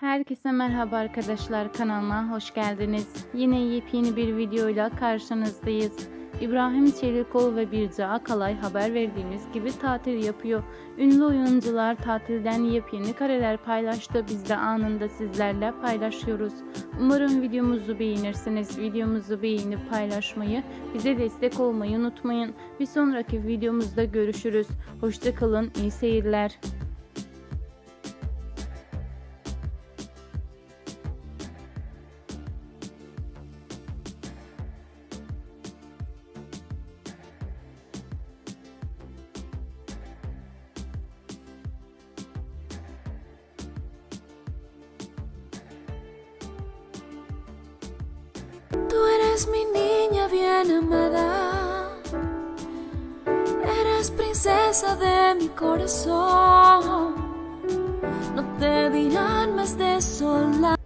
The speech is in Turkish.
Herkese merhaba arkadaşlar kanalıma hoş geldiniz. Yine yepyeni bir videoyla karşınızdayız. İbrahim Çelikoğlu ve Birce Akalay haber verdiğimiz gibi tatil yapıyor. Ünlü oyuncular tatilden yepyeni kareler paylaştı. Biz de anında sizlerle paylaşıyoruz. Umarım videomuzu beğenirsiniz. Videomuzu beğenip paylaşmayı, bize destek olmayı unutmayın. Bir sonraki videomuzda görüşürüz. Hoşçakalın, iyi seyirler. Eres mi niña bien amada. Eres princesa de mi corazón. No te dirán más de sola.